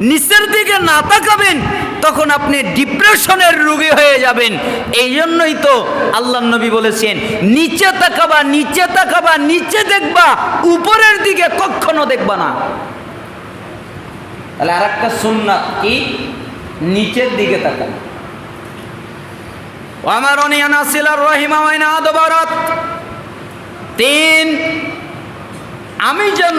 নিচের দিকে না তাকাবেন, তখন আপনি ডিপ্রেশনের রোগী হয়ে যাবেন। এই জন্যই তো আল্লাহ নবী বলেছেন, নিচে তাকাবা নিচে তাকাবা, নিচে দেখবা, উপরের দিকে কখনো দেখবা না। তাহলে আর একটা সুন্নাত কি? নিচের দিকে তাকান। আমার অনিয়ানা সিলার রহিমা মাইনা আদবারাত। তিন, আমি যেন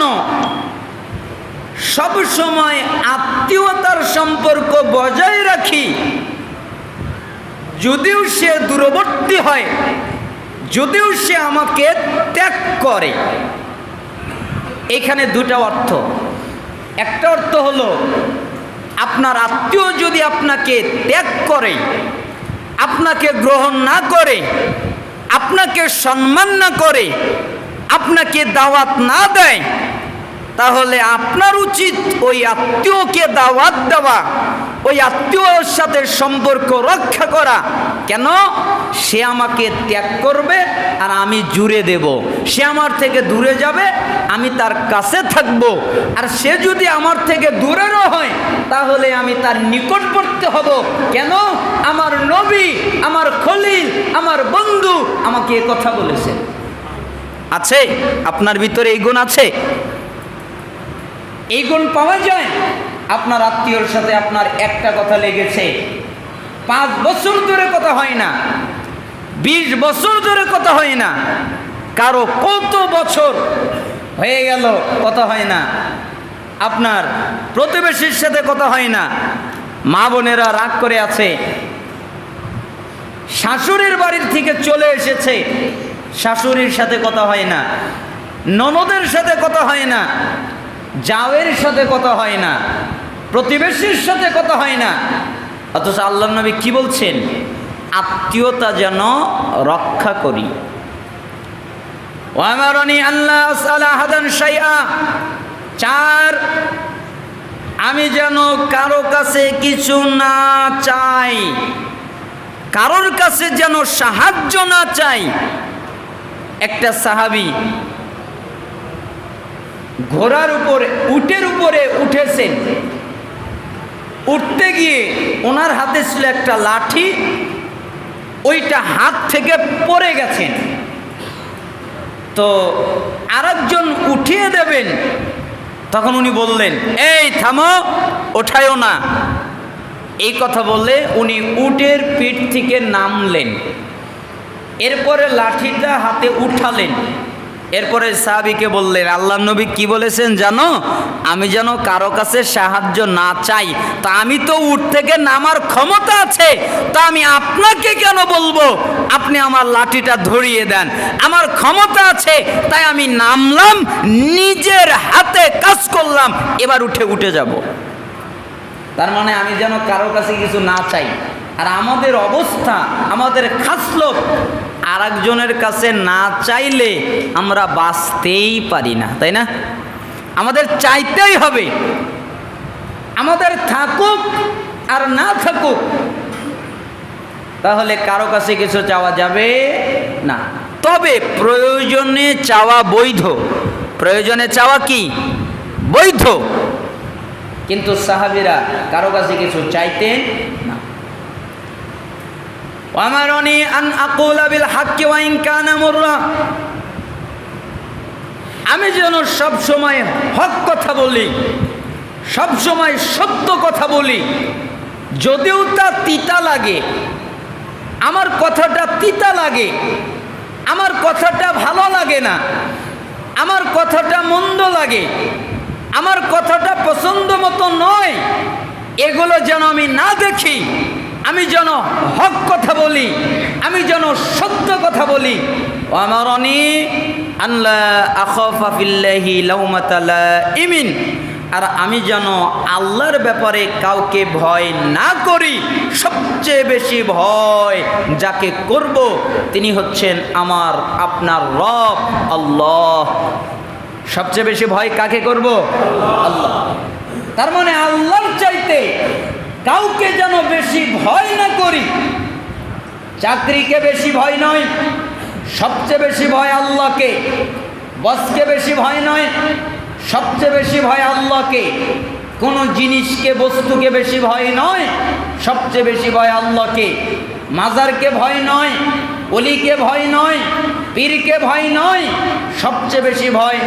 সব সময় আত্মীয়তার সম্পর্ক বজায় রাখি। যদিও সে দূরবর্তী হয়, যদিও সে আমাকে ত্যাগ করে। এখানে দুটা অর্থ। একটা অর্থ হলো, আপনার আত্মীয় যদি আপনাকে ত্যাগ করে, আপনাকে গ্রহণ না করে, আপনাকে সম্মান না করে, আপনাকে দাওয়াত না দেয় তাহলে আপনার উচিত ওই আত্মীয়কে দাওয়াত দেওয়া, ওই আত্মীয়র সাথে সম্পর্ক রক্ষা করা। কেন? সে আমাকে ত্যাগ করবে আর আমি জুড়ে দেব। সে আমার থেকে দূরে যাবে, আমি তার কাছে থাকব। আর সে যদি আমার থেকে দূরেরও হয়, তাহলে আমি তার নিকট নিকটবর্তী হব। কেন? আমার নবী, আমার খলিল, আমার বন্ধু আমাকে কথা বলেছে। আছে? আপনার ভিতরে এই গুণ আছে? এই গুণ পাওয়া যায়? আপনার আত্মীয়র সাথে আপনার একটা কথা লেগেছে। পাঁচ বছর ধরে কথা হয় না। বিশ বছর ধরে কথা হয় না। কারও কত বছর হয়ে গেল কথা হয় না। আপনার প্রতিবেশীর সাথে কথা হয় না। মা বোনেরা রাগ করে আছে। শাশুড়ির বাড়ির থেকে চলে এসেছে। শাশুড়ির সাথে কথা হয় না। ননদের সাথে কথা হয় না। জাওয়ের সাথে কথা হয় না, প্রতিবেশীর সাথে কথা হয় না। অথচ আল্লাহ নবী কি বলছেন? আত্মীয়তা যেন রক্ষা করি। আল্লাহ চার, আমি যেন কারও কাছে কিছু না চাই, কারোর কাছে যেন সাহায্য না চাই। একটা সাহাবি ঘোড়ার উপরে, উটের উপরে উঠেছেন। উঠতে গিয়ে ওনার হাতে ছিল একটা লাঠি, ওইটা হাত থেকে পড়ে গেছেন। তো আরেকজন উঠিয়ে দেবেন, তখন উনি বললেন, এই থামো ওঠায়ও না। এই কথা বললে উনি উটের পিঠ থেকে নামলেন। এরপরে লাঠিটা হাতে উঠালেন। এরপরে সাহাবিকে বললেন, আল্লাহ নবী কি বলেছেন জানো? আমি যেন কারও কাছে সাহায্য না চাই, তা আমি তো উঠ থেকে নামার ক্ষমতা আছে, তা আমি আপনাকে কেন বলব? আপনি আমার লাঠিটা ধরিয়ে দেন, আমার ক্ষমতা আছে, তাই আমি নামলাম, নিজের হাতে কাজ করলাম, এবার উঠে উঠে যাব। তার মানে আমি যেন কারও কাছে কিছু না চাই, আর আমাদের অবস্থা, আমাদের খাসলোক আর একজনের কাছে না চাইলে আমরা বাঁচতেই পারি না, তাই না? আমাদের চাইতেই হবে। আমাদের থাকুক আর না থাকুক, তাহলে কারও কাছে কিছু চাওয়া যাবে না। তবে প্রয়োজনে চাওয়া বৈধ। প্রয়োজনে চাওয়া কি? বৈধ। কিন্তু সাহাবিরা কারও কাছে কিছু চাইতেন না আমারনি আন আকুলা বিল হাক্কি ওয়া ইন কানা আমি যেন সব সময় হক কথা বলি, সব সময় সত্য কথা বলি। যদিও তা তিতা লাগে, আমার কথাটা তিতা লাগে, আমার কথাটা ভালো লাগে না, আমার কথাটা মন্দ লাগে, আমার কথাটা পছন্দ মতো নয়, এগুলো যেন আমি না দেখি। আমি যেন হক কথা বলি, আমি যেন সত্য কথা বলি। লাউমাতালা ইমিন আর আমি যেন আল্লাহর ব্যাপারে কাউকে ভয় না করি, সবচেয়ে বেশি ভয় যাকে করব, তিনি হচ্ছেন আমার, আপনার রব, আল্লাহ। সবচেয়ে বেশি ভয় কাকে করব? আল্লাহ। তার মানে আল্লাহর চাইতে কাউকে যেন বেশি ভয় না করি, চাকরিকে বেশি ভয় নয়, সবচেয়ে বেশি ভয় আল্লাহকে, বসকে বেশি ভয় নয়, সবচেয়ে বেশি ভয় আল্লাহকে, কোনো জিনিসকে, বস্তুকে বেশি ভয় নয়, সবচেয়ে বেশি ভয় আল্লাহকে, মাজারকে ভয় নয়, অলিকে ভয় নয়, পীরকে ভয় নয়, সবচেয়ে বেশি ভয়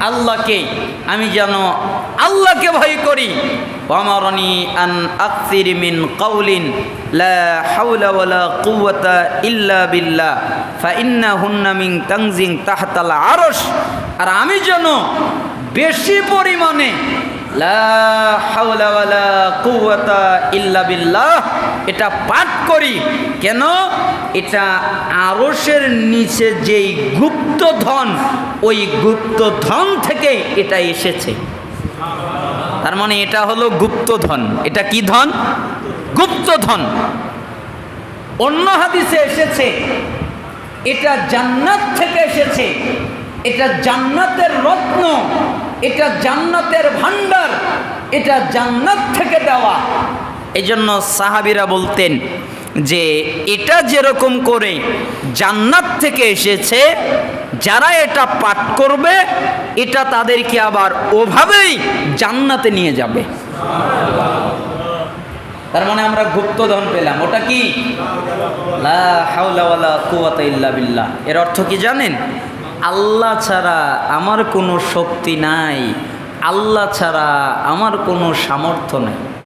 আল্লাহকে, আমি যেন আল্লাহকে ভয় করি। অমরণি আন আকসির মিন কৌলিন লা হাওলা ওয়ালা ইল্লা বিল্লাহ ফা ইন্না হুন্না মিন তানজিং তাহতাল আর আমি যেন বেশি পরিমাণে লা হাওলা ওয়ালা কুওয়াতা ইল্লা বিল্লাহ, এটা পাঠ করি। কেন? এটা আরশের নিচে যেই গুপ্ত ধন ওই গুপ্ত ধন থেকে এটা এসেছে। তার মানে এটা হলো গুপ্তধন। এটা কি ধন? গুপ্তধন। অন্য হাদিসে এসেছে, এটা জান্নাত থেকে এসেছে, এটা জান্নাতের রত্ন, এটা জান্নাতের ভান্ডার এটা জান্নাত থেকে দেওয়া। এই জন্য সাহাবিরা বলতেন যে, এটা যেরকম করে জান্নাত থেকে এসেছে, যারা এটা পাঠ করবে এটা তাদেরকে আবার ওভাবেই জান্নাতে নিয়ে যাবে। তার মানে আমরা গুপ্তধন পেলাম। ওটা কি? বিল্লাহ। এর অর্থ কি জানেন? আল্লাহ ছাড়া আমার কোনো শক্তি নাই। আল্লাহ ছাড়া আমার কোনো সামর্থ্য নাই।